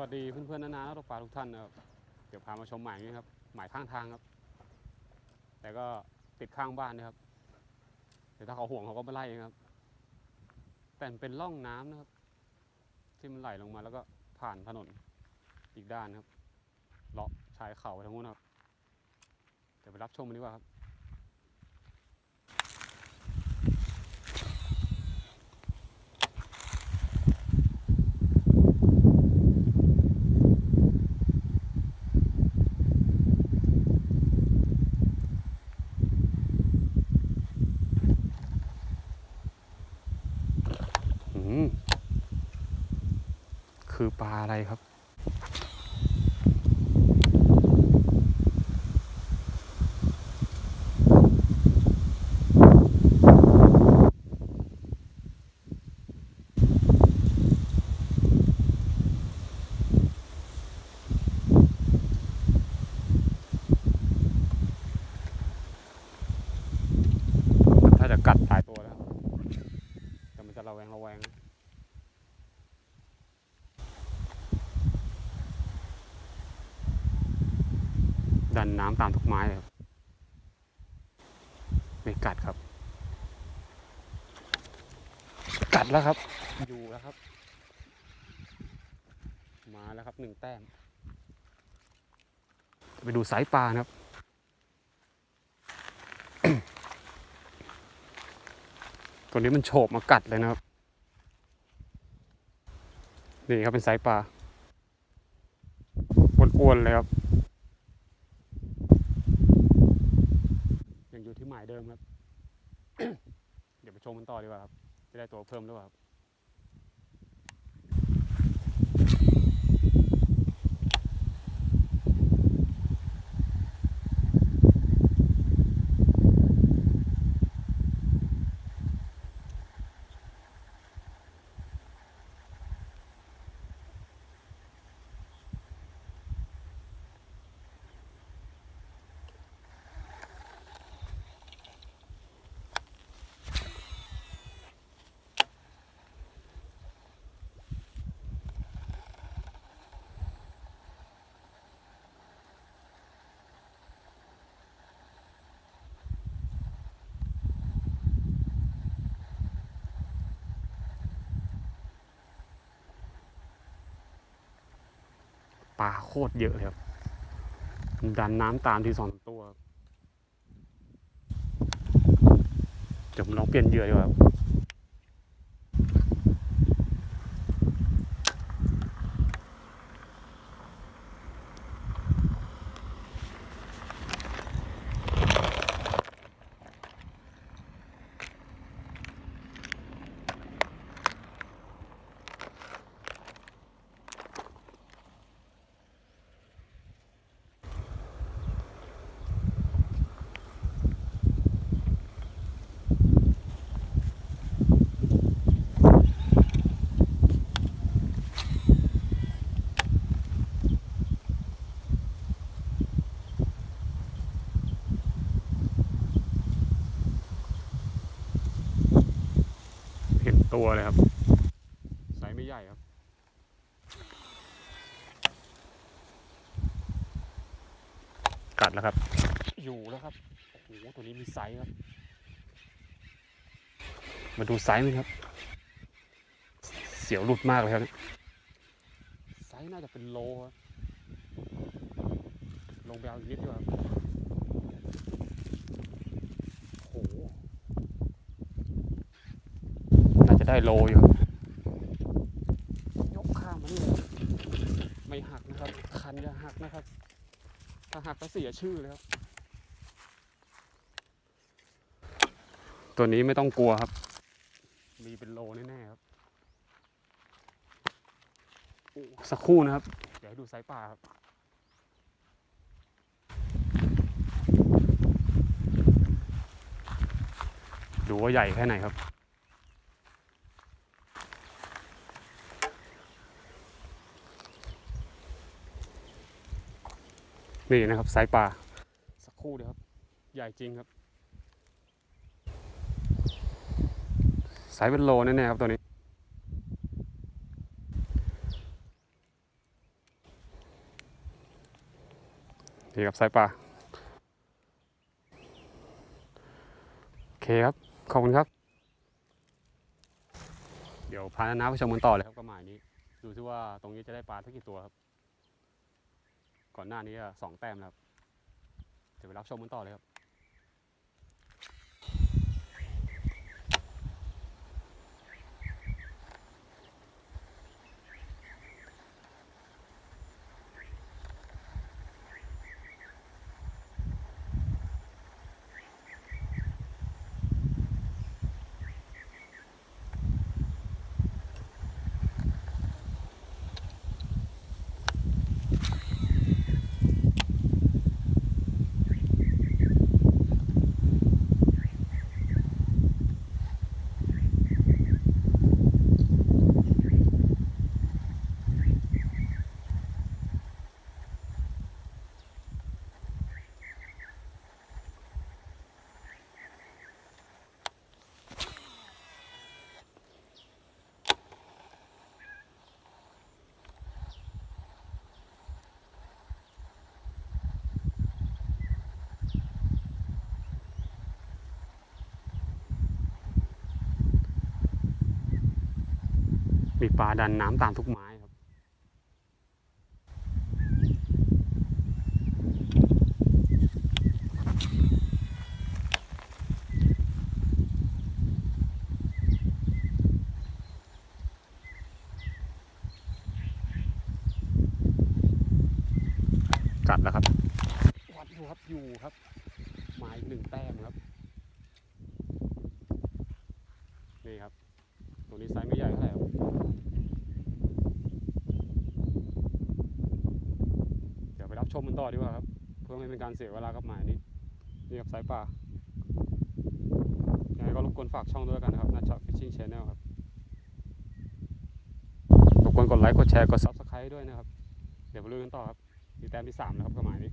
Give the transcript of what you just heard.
วัสดีเพื่อนๆนานาตกปลาทุกท่านนะครับเดี๋ยวพามาชมหมายนี้ครับหมายข้างทางครับ แต่ก็ติดข้างบ้านนะครับเดี๋ยวถ้าเขาห่วงเขาก็ไม่ไล่ครับ แต่เป็นร่องน้ำนะครับ ที่มันไหลลงมาแล้วก็ผ่านถนนอีกด้านครับเลาะชายเขาไปทางนู้นะครับเดี๋ยวไปรับชมกันดีกว่าครับ คือปลาอะไรครับ ถ้าจะกัดตายตัวแล้วครับแต่มันจะระแวงระแวงนะ ดั นน้ำตามทุกไม้เลยครับไม่กัดครับ กัดแล้วครับ อยู่แล้วครับ มาแล้วครับหนึ่งแต้มไปดูสายปลานะครับ ตัวนี้มันโฉบมากัดเลยนะครับ นี่ครับเป็นสายปลาอ้วนๆเลยครับ ยังอยู่ที่หมายเดิมครับ เดี๋ยวไปชมมันต่อดีกว่าครับ จะได้ตัวเพิ่มหรือเปล่าครับ ปลาโคตรเยอะเลยครับ ดันน้ำตามที่สองตัว เดี๋ยวผมลองเปลี่ยนเหยื่อดีกว่า ตัวเลยครับไซส์ไม่ใหญ่ครับ กัดแล้วครับ อยู่แล้วครับโอ้โหตัวนี้มีไซส์ครับ มาดูไซส์มันครับ เสียวหลุดมากเลยครับเนี่ยไซส์น่าจะเป็นโลครับลงไปเอาอีกนิดดีกว่าครับโอ้โห น่าจะ ได้โลอยู่ครับยกข้ามมานี่เลยครับไม่หักนะครับ คันจะหักนะครับ ถ้าหักก็เสียชื่อเลยครับ ตัวนี้ไม่ต้องกลัวครับ มีเป็นโลแน่ๆครับโอ้สักครู่นะครับ เดี๋ยวให้ดูไซส์ปลาครับดูว่าใหญ่แค่ไหนครับ นี่นะครับสายปลาสักคู่เดียวครับ ใหญ่จริงครับ สายเป็นโลแน่ๆครับตัวนี้ นี่ครับสายปลาโอเคครับ ขอบคุณครับ เดี๋ยวพาน้าไปชมกันต่อเลยครับกระหมายนี้ ดูซิว่าตรงนี้จะได้ปลาเท่ากี่ตัวครับ ก่อนหน้านี้สองแต้มแล้วครับเดี๋ยวไปรับชมกันต่อเลยครับ มีปลาดันน้ำตามทุกไม้ครับกัดแล้วครับวัดดูครับอยู่ครับหมายหนึ่งแต้มครับ นี่ครับ ตัวนี้ไซส์ไม่ใหญ่เท่าไหร่ครับ เดี๋ยวไปรับชมมันต่อดีกว่าครับ เพื่อไม่เป็นการเสียเวลากับหมายนี้นี่ครับสายป่ายังไงก็รบกวนฝากช่องด้วยกันนะครับนัชช Fishing Channel ครับรบกวนกดไลค์กดแชร์กด Subscribe ด้วยนะครับ เดี๋ยวไปลุยกันต่อครับนี่แต้มที่สามแล้วครับกับหมายนี้